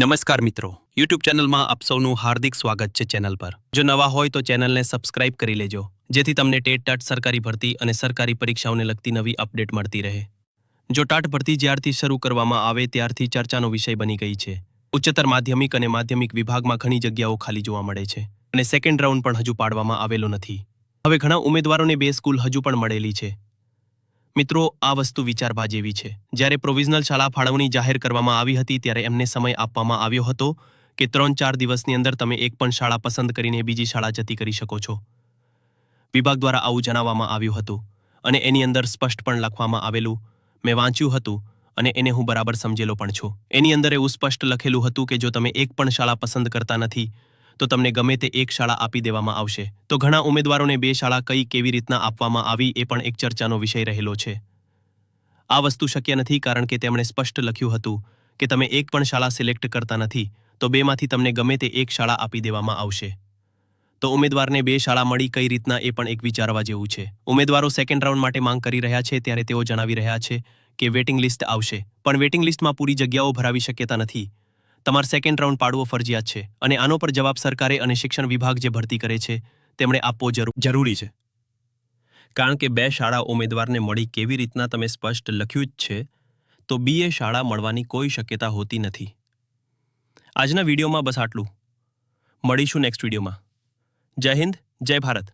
નમસ્કાર મિત્રો. યુટ્યુબ ચેનલમાં આપ સૌનું હાર્દિક સ્વાગત છે ચેનલ પર. જો નવા હોય તો ચેનલને સબસ્ક્રાઇબ કરી લેજો, જેથી તમને ટેટ ટાટ સરકારી ભરતી અને સરકારી પરીક્ષાઓને લગતી નવી અપડેટ મળતી રહે. જો ટાટ ભરતી જ્યારથી શરૂ કરવામાં આવે ત્યારથી ચર્ચાનો વિષય બની ગઈ છે. ઉચ્ચતર માધ્યમિક અને માધ્યમિક વિભાગમાં ઘણી જગ્યાઓ ખાલી જોવા મળે છે અને સેકન્ડ રાઉન્ડ પણ હજુ પાડવામાં આવેલો નથી. હવે ઘણા ઉમેદવારોને બે સ્કૂલ હજુ પણ મળેલી છે. મિત્રો, આ વસ્તુ વિચારવા જેવી છે. જ્યારે પ્રોવિઝનલ શાળા ફાળવણી જાહેર કરવામાં આવી હતી, ત્યારે એમને સમય આપવામાં આવ્યો હતો કે ત્રણ ચાર દિવસની અંદર તમે એક પણ શાળા પસંદ કરીને બીજી શાળા જતી કરી શકો છો. વિભાગ દ્વારા આવું જણાવવામાં આવ્યું હતું અને એની અંદર સ્પષ્ટ પણ લખવામાં આવેલું, મેં વાંચ્યું હતું અને એને હું બરાબર સમજેલો પણ છું. એની અંદર એવું સ્પષ્ટ લખેલું હતું કે જો તમે એક પણ શાળા પસંદ કરતા નથી તો તમને ગમે તે એક શાળા આપી દેવામાં આવશે. તો ઘણા ઉમેદવારોને બે શાળા કઈ કેવી રીતના આપવામાં આવી એ પણ એક ચર્ચાનો વિષય રહેલો છે. આ વસ્તુ શક્ય નથી કારણ કે તેમણે સ્પષ્ટ લખ્યું હતું કે તમે એક પણ શાળા સિલેક્ટ કરતા નથી, તો બેમાંથી તમને ગમે તે એક શાળા આપી દેવામાં આવશે. તો ઉમેદવારને બે શાળા મળી કઈ રીતના એ પણ એક વિચારવા જેવું છે. ઉમેદવારો સેકન્ડ રાઉન્ડ માટે માંગ કરી રહ્યા છે ત્યારે તેઓ જણાવી રહ્યા છે કે વેટિંગ લિસ્ટ આવશે, પણ વેટિંગ લિસ્ટમાં પૂરી જગ્યાઓ ભરાવી શક્યતા નથી. તમારે સેકન્ડ રાઉન્ડ પાડવો ફરજિયાત છે અને આનો પર જવાબ સરકારે અને શિક્ષણ વિભાગ જે ભરતી કરે છે, તેમણે આપવો જરૂરી છે. કારણ કે બે શાળા ઉમેદવારને મળી કેવી રીતના તમે સ્પષ્ટ લખ્યું જ છે, તો બીએ શાળા મળવાની કોઈ શક્યતા હોતી નથી. આજના વિડીયોમાં બસ આટલું. મળીશું નેક્સ્ટ વિડીયોમાં. જય હિન્દ, જય ભારત.